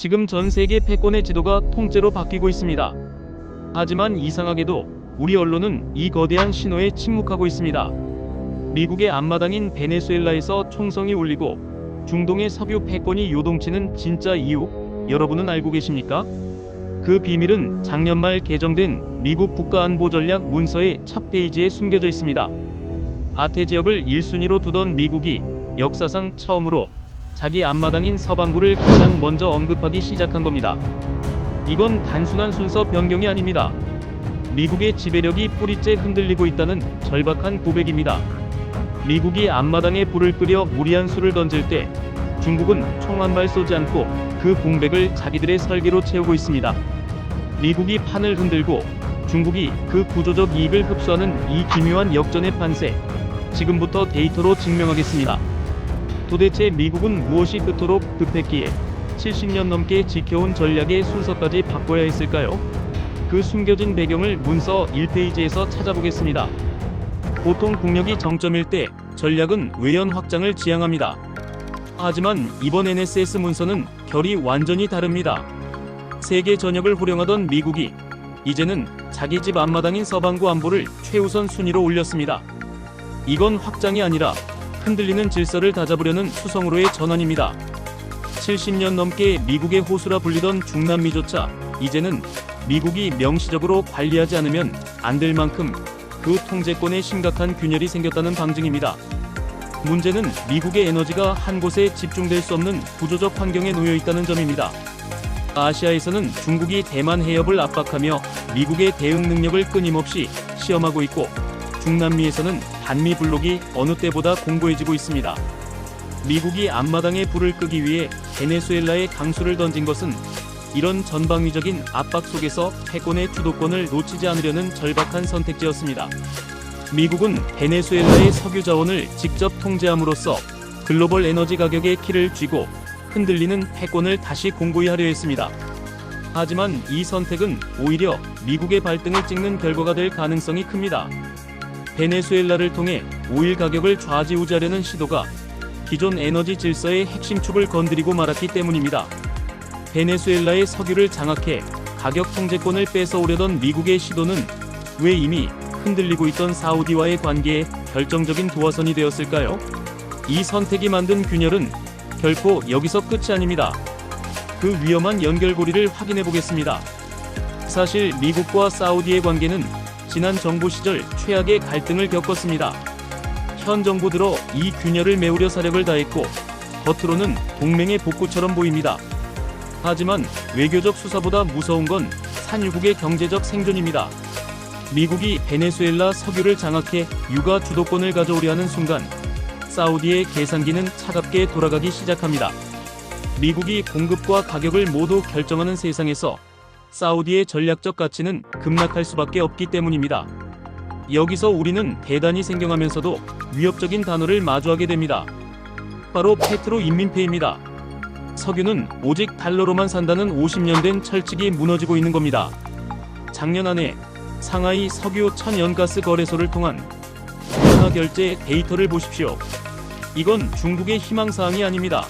지금 전 세계 패권의 지도가 통째로 바뀌고 있습니다. 하지만 이상하게도 우리 언론은 이 거대한 신호에 침묵하고 있습니다. 미국의 앞마당인 베네수엘라에서 총성이 울리고 중동의 석유 패권이 요동치는 진짜 이유 여러분은 알고 계십니까? 그 비밀은 작년 말 개정된 미국 국가안보전략 문서의 첫 페이지에 숨겨져 있습니다. 아태 지역을 1순위로 두던 미국이 역사상 처음으로 자기 앞마당인 서반구를 가장 먼저 언급하기 시작한 겁니다. 이건 단순한 순서 변경이 아닙니다. 미국의 지배력이 뿌리째 흔들리고 있다는 절박한 고백입니다. 미국이 앞마당에 불을 끄려 무리한 수를 던질 때 중국은 총 한 발 쏘지 않고 그 공백을 자기들의 설계로 채우고 있습니다. 미국이 판을 흔들고 중국이 그 구조적 이익을 흡수하는 이 기묘한 역전의 판세. 지금부터 데이터로 증명하겠습니다. 도대체 미국은 무엇이 그토록 급했기에 70년 넘게 지켜온 전략의 순서까지 바꿔야 했을까요? 그 숨겨진 배경을 문서 1페이지에서 찾아보겠습니다. 보통 국력이 정점일 때 전략은 외연 확장을 지향합니다. 하지만 이번 NSS 문서는 결이 완전히 다릅니다. 세계 전역을 호령하던 미국이 이제는 자기 집 앞마당인 서방구 안보를 최우선 순위로 올렸습니다. 이건 확장이 아니라 흔들리는 질서를 다잡으려는 수성으로의 전환입니다. 70년 넘게 미국의 호수라 불리던 중남미조차 이제는 미국이 명시적으로 관리하지 않으면 안 될 만큼 그 통제권에 심각한 균열이 생겼다는 방증입니다. 문제는 미국의 에너지가 한 곳에 집중될 수 없는 구조적 환경에 놓여 있다는 점입니다. 아시아에서는 중국이 대만 해협을 압박하며 미국의 대응 능력을 끊임없이 시험하고 있고 중남미에서는 반미 블록이 어느 때보다 공고해지고 있습니다. 미국이 앞마당에 불을 끄기 위해 베네수엘라에 강수를 던진 것은 이런 전방위적인 압박 속에서 패권의 주도권을 놓치지 않으려는 절박한 선택지였습니다. 미국은 베네수엘라의 석유 자원을 직접 통제함으로써 글로벌 에너지 가격의 키를 쥐고 흔들리는 패권을 다시 공고히 하려 했습니다. 하지만 이 선택은 오히려 미국의 발등을 찍는 결과가 될 가능성이 큽니다. 베네수엘라를 통해 오일 가격을 좌지우지하려는 시도가 기존 에너지 질서의 핵심 축을 건드리고 말았기 때문입니다. 베네수엘라의 석유를 장악해 가격 통제권을 뺏어오려던 미국의 시도는 왜 이미 흔들리고 있던 사우디와의 관계에 결정적인 도화선이 되었을까요? 이 선택이 만든 균열은 결코 여기서 끝이 아닙니다. 그 위험한 연결고리를 확인해 보겠습니다. 사실 미국과 사우디의 관계는 지난 정부 시절 최악의 갈등을 겪었습니다. 현 정부 들어 이 균열을 메우려 사력을 다했고 겉으로는 동맹의 복구처럼 보입니다. 하지만 외교적 수사보다 무서운 건 산유국의 경제적 생존입니다. 미국이 베네수엘라 석유를 장악해 유가 주도권을 가져오려 하는 순간 사우디의 계산기는 차갑게 돌아가기 시작합니다. 미국이 공급과 가격을 모두 결정하는 세상에서 사우디의 전략적 가치는 급락할 수밖에 없기 때문입니다. 여기서 우리는 대단히 생경하면서도 위협적인 단어를 마주하게 됩니다. 바로 페트로 인민폐입니다. 석유는 오직 달러로만 산다는 50년 된 철칙이 무너지고 있는 겁니다. 작년 안에 상하이 석유 천연가스 거래소를 통한 현화 결제 데이터를 보십시오. 이건 중국의 희망사항이 아닙니다.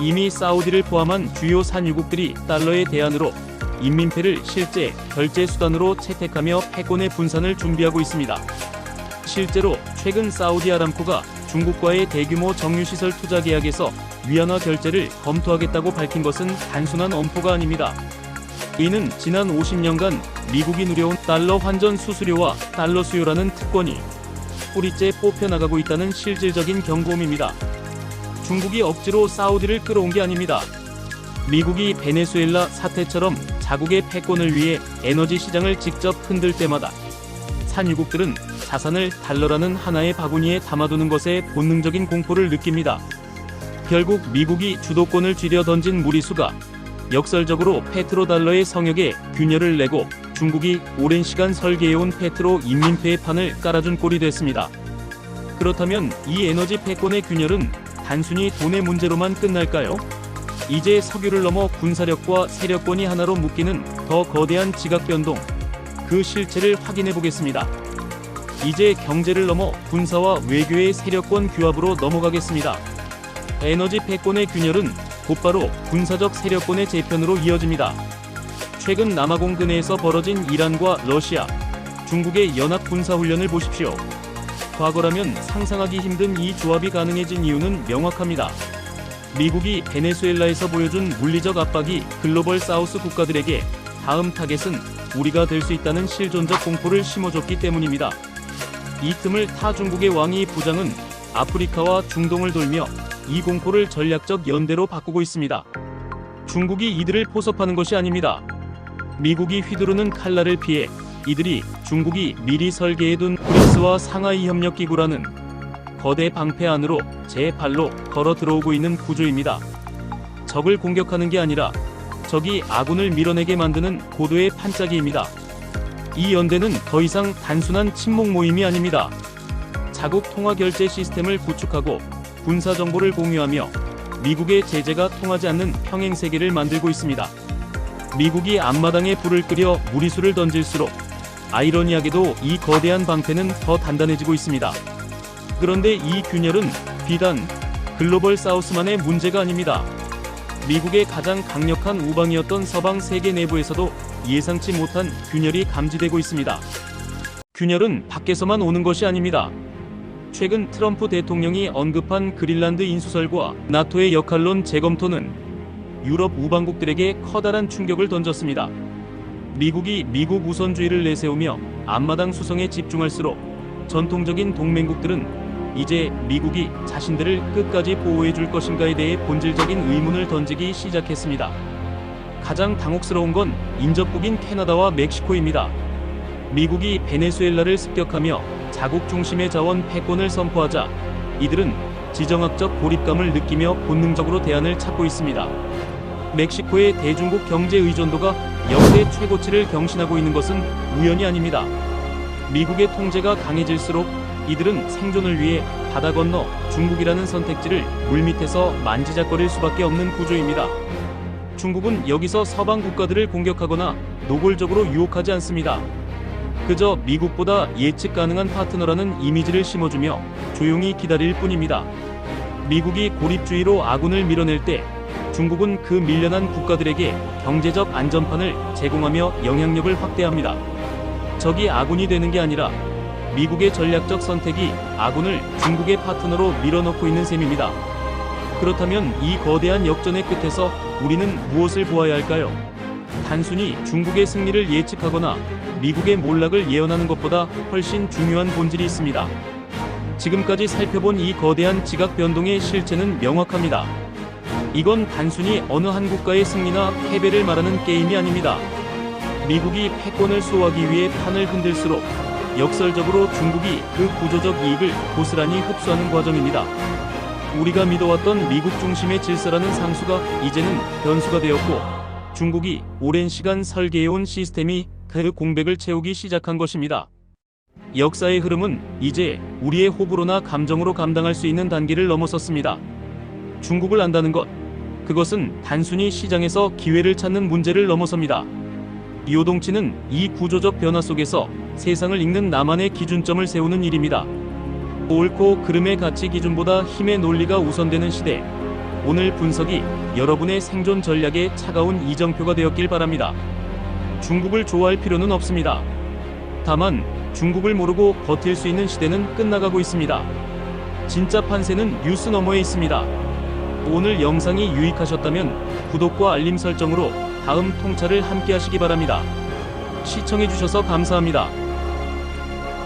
이미 사우디를 포함한 주요 산유국들이 달러의 대안으로 인민폐를 실제 결제 수단으로 채택하며 패권의 분산을 준비하고 있습니다. 실제로 최근 사우디 아람코가 중국과의 대규모 정유시설 투자 계약에서 위안화 결제를 검토하겠다고 밝힌 것은 단순한 엄포가 아닙니다. 이는 지난 50년간 미국이 누려온 달러 환전 수수료와 달러 수요라는 특권이 뿌리째 뽑혀나가고 있다는 실질적인 경고음입니다. 중국이 억지로 사우디를 끌어온 게 아닙니다. 미국이 베네수엘라 사태처럼 자국의 패권을 위해 에너지 시장을 직접 흔들 때마다 산유국들은 자산을 달러라는 하나의 바구니에 담아두는 것에 본능적인 공포를 느낍니다. 결국 미국이 주도권을 쥐려 던진 무리수가 역설적으로 페트로달러의 성역에 균열을 내고 중국이 오랜 시간 설계해온 페트로 인민폐의 판을 깔아준 꼴이 됐습니다. 그렇다면 이 에너지 패권의 균열은 단순히 돈의 문제로만 끝날까요? 이제 석유를 넘어 군사력과 세력권이 하나로 묶이는 더 거대한 지각 변동, 그 실체를 확인해 보겠습니다. 이제 경제를 넘어 군사와 외교의 세력권 규합으로 넘어가겠습니다. 에너지 패권의 균열은 곧바로 군사적 세력권의 재편으로 이어집니다. 최근 남아공 근해에서 벌어진 이란과 러시아, 중국의 연합 군사 훈련을 보십시오. 과거라면 상상하기 힘든 이 조합이 가능해진 이유는 명확합니다. 미국이 베네수엘라에서 보여준 물리적 압박이 글로벌 사우스 국가들에게 다음 타겟은 우리가 될 수 있다는 실존적 공포를 심어줬기 때문입니다. 이 틈을 타 중국의 왕이 부장은 아프리카와 중동을 돌며 이 공포를 전략적 연대로 바꾸고 있습니다. 중국이 이들을 포섭하는 것이 아닙니다. 미국이 휘두르는 칼날을 피해 이들이 중국이 미리 설계해둔 브릭스와 상하이 협력 기구라는 거대 방패 안으로 제 발로 걸어 들어오고 있는 구조입니다. 적을 공격하는 게 아니라 적이 아군을 밀어내게 만드는 고도의 판짜기입니다. 이 연대는 더 이상 단순한 친목 모임이 아닙니다. 자국 통화 결제 시스템을 구축하고 군사 정보를 공유하며 미국의 제재가 통하지 않는 평행 세계를 만들고 있습니다. 미국이 앞마당에 불을 끓여 무리수를 던질수록 아이러니하게도 이 거대한 방패는 더 단단해지고 있습니다. 그런데 이 균열은 비단 글로벌 사우스만의 문제가 아닙니다. 미국의 가장 강력한 우방이었던 서방 세계 내부에서도 예상치 못한 균열이 감지되고 있습니다. 균열은 밖에서만 오는 것이 아닙니다. 최근 트럼프 대통령이 언급한 그린란드 인수설과 나토의 역할론 재검토는 유럽 우방국들에게 커다란 충격을 던졌습니다. 미국이 미국 우선주의를 내세우며 앞마당 수성에 집중할수록 전통적인 동맹국들은 이제 미국이 자신들을 끝까지 보호해 줄 것인가에 대해 본질적인 의문을 던지기 시작했습니다. 가장 당혹스러운 건 인접국인 캐나다와 멕시코입니다. 미국이 베네수엘라를 습격하며 자국 중심의 자원 패권을 선포하자 이들은 지정학적 고립감을 느끼며 본능적으로 대안을 찾고 있습니다. 멕시코의 대중국 경제 의존도가 역대 최고치를 경신하고 있는 것은 우연이 아닙니다. 미국의 통제가 강해질수록 이들은 생존을 위해 바다 건너 중국이라는 선택지를 물밑에서 만지작거릴 수밖에 없는 구조입니다. 중국은 여기서 서방 국가들을 공격하거나 노골적으로 유혹하지 않습니다. 그저 미국보다 예측 가능한 파트너라는 이미지를 심어주며 조용히 기다릴 뿐입니다. 미국이 고립주의로 아군을 밀어낼 때 중국은 그 밀려난 국가들에게 경제적 안전판을 제공하며 영향력을 확대합니다. 적이 아군이 되는 게 아니라 미국의 전략적 선택이 아군을 중국의 파트너로 밀어넣고 있는 셈입니다. 그렇다면 이 거대한 역전의 끝에서 우리는 무엇을 보아야 할까요? 단순히 중국의 승리를 예측하거나 미국의 몰락을 예언하는 것보다 훨씬 중요한 본질이 있습니다. 지금까지 살펴본 이 거대한 지각 변동의 실체는 명확합니다. 이건 단순히 어느 한 국가의 승리나 패배를 말하는 게임이 아닙니다. 미국이 패권을 수호하기 위해 판을 흔들수록 역설적으로 중국이 그 구조적 이익을 고스란히 흡수하는 과정입니다. 우리가 믿어왔던 미국 중심의 질서라는 상수가 이제는 변수가 되었고 중국이 오랜 시간 설계해온 시스템이 그 공백을 채우기 시작한 것입니다. 역사의 흐름은 이제 우리의 호불호나 감정으로 감당할 수 있는 단계를 넘어섰습니다. 중국을 안다는 것, 그것은 단순히 시장에서 기회를 찾는 문제를 넘어섭니다. 요동치는 이 구조적 변화 속에서 세상을 읽는 나만의 기준점을 세우는 일입니다. 옳고 그름의 가치 기준보다 힘의 논리가 우선되는 시대. 오늘 분석이 여러분의 생존 전략에 차가운 이정표가 되었길 바랍니다. 중국을 좋아할 필요는 없습니다. 다만 중국을 모르고 버틸 수 있는 시대는 끝나가고 있습니다. 진짜 판세는 뉴스 너머에 있습니다. 오늘 영상이 유익하셨다면 구독과 알림 설정으로 다음 통찰을 함께 하시기 바랍니다. 시청해주셔서 감사합니다.